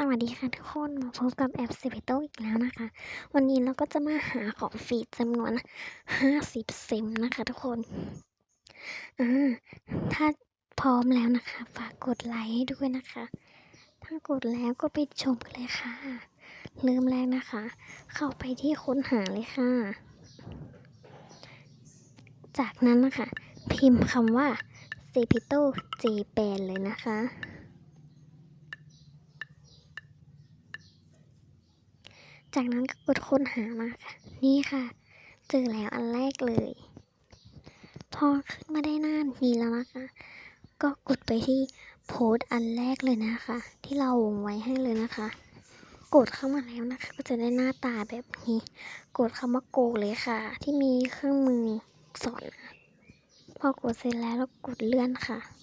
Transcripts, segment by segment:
สวัสดีค่ะทุกคนมาพบกับแอปเซเ t โตอีกแล้วนะคะ วันนี้เราก็จะมาหาของฟรีจำนวน 50 ซิมนะคะทุกคนอ่าถ้าพร้อมแล้วนะคะ ฝากกดไลค์ให้ด้วยนะคะ ถ้ากดแล้วก็ไปชมกันเลยค่ะลืมแรกนะคะ เข้าไปที่ค้นหาเลยค่ะ จากนั้นนะคะ พิมพ์คำว่าเซเ t โต J แปนเลยนะคะ จากนั้นก็กดค้นหามาค่ะ นี่ค่ะ เจอแล้วอันแรกเลย พอขึ้นมาได้หน้านี้แล้วนะคะ ก็กดไปที่โพสต์อันแรกเลยนะคะ ที่เราวงไว้ให้เลยนะคะ กดเข้ามาแล้วนะคะ ก็จะได้หน้าตาแบบนี้ กดคำว่าโกเลยค่ะ ที่มีเครื่องมือสอนพอกดเสร็จแล้วแล้วกดเลื่อนค่ะ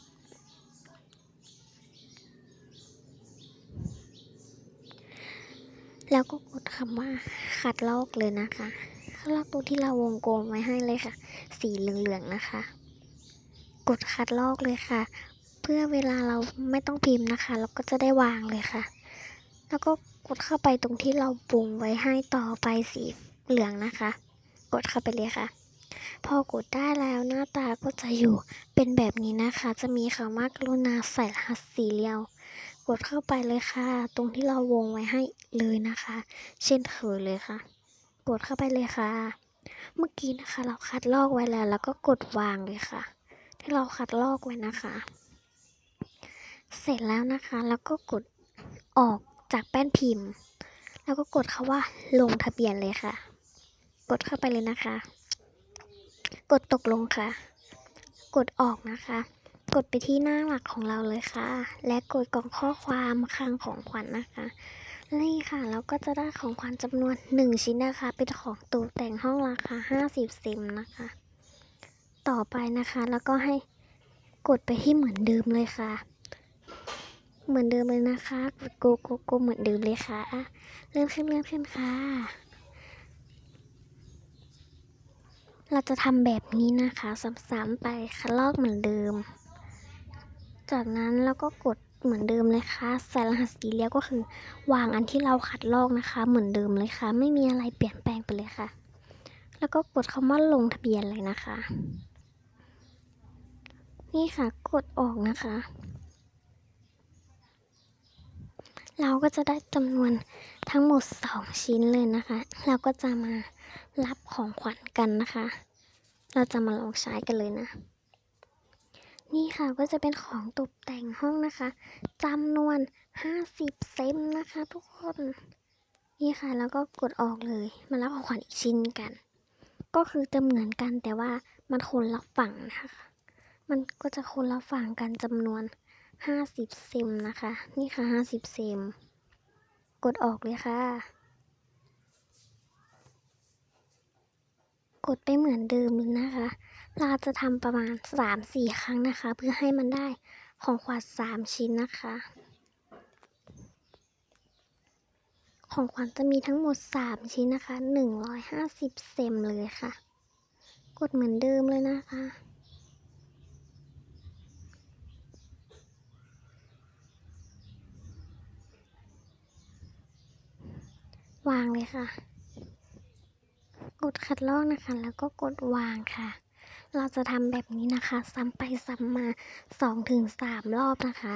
แล้วก็กดคำว่าคัดลอกเลยนะคะคัดลอกตรงที่เราวงกลมไว้ให้เลยค่ะ สีเหลืองๆนะคะ กดคัดลอกเลยค่ะ เพื่อเวลาเราไม่ต้องพิมพ์นะคะ เราก็จะได้วางเลยค่ะ แล้วก็กดเข้าไปตรงที่เราปรุงไว้ให้ต่อไปสีเหลืองนะคะ กดเข้าไปเลยค่ะ พอกดได้แล้วหน้าตาก็จะอยู่เป็นแบบนี้นะคะ จะมีคำว่ากรุณาใส่รหัสสีเหลียว กดเข้าไปเลยค่ะ ตรงที่เราวงไว้ให้เลยนะคะ เช่นเคยเลยค่ะ กดเข้าไปเลยค่ะ เมื่อกี้นะคะ เราคัดลอกไว้แล้ว แล้วก็กดวางเลยค่ะ ที่เราคัดลอกไว้นะคะ เสร็จแล้วนะคะ แล้วก็กดออกจากแป้นพิมพ์ แล้วก็กดคาว่าลงทะเบียนเลยค่ะ กดเข้าไปเลยนะคะ กดตกลงค่ะ กดออกนะคะ กดไปที่หน้าหลักของเราเลยค่ะ และกดกล่องข้อความคลังของขวัญนนะคะนี่ค่ะเราก็จะได้ของขวัญจำนวน 1 ชิ้นนะคะ เป็นของตกแต่งห้องราคา 50 ซิมนะคะ ต่อไปนะคะแล้วก็ให้กดไปที่เหมือนเดิมเลยค่ะ เหมือนเดิมเลยนะคะ กดโกโกโกเหมือนเดิมเลยค่ะเริ่มขึ้นเริ่มขึ้นค่ะ เราจะทำแบบนี้นะคะซ้ำๆไปค่ะลอกเหมือนเดิม จากนั้นเราก็กดเหมือนเดิมเลยค่ะใส่รหัสสีเหลี้ยวก็คือ วางอันที่เราคัดลอกนะคะ เหมือนเดิมเลยค่ะ ไม่มีอะไรเปลี่ยนแปลงไปเลยค่ะ แล้วก็กดคำว่าลงทะเบียนเลยนะคะ นี่ค่ะกดออกนะคะ เราก็จะได้จำนวนทั้งหมด 2 ชิ้นเลยนะคะ เราก็จะมารับของขวัญกันนะคะ เราจะมาลองใช้กันเลยนะ นี่ค่ะก็จะเป็นของตกแต่งห้องนะคะจำนวน 50 เซมนะคะทุกคน นี่ค่ะแล้วก็กดออกเลย มารับของขวัญอีกชิ้นกัน ก็คือจะเหมือนกันแต่ว่ามันคนละฝั่งนะคะ มันก็จะคนละฝั่งกันจำนวน 50 เซมนะคะ นี่ค่ะ 50 เซม กดออกเลยค่ะ กดไปเหมือนเดิมเลยนะคะ เราจะทำประมาณ 3-4 ครั้งนะคะ เพื่อให้มันได้ของขวัญ3ชิ้นนะคะ ของขวัญจะมีทั้งหมด 3 ชิ้นนะคะ 150 เซมเลยค่ะ กดเหมือนเดิมเลยนะคะวางเลยค่ะ กดคัดลอกนะคะ แล้วก็กดวางค่ะ เราจะทำแบบนี้นะคะ ซ้ำไปซ้ำมา 2-3 รอบนะคะ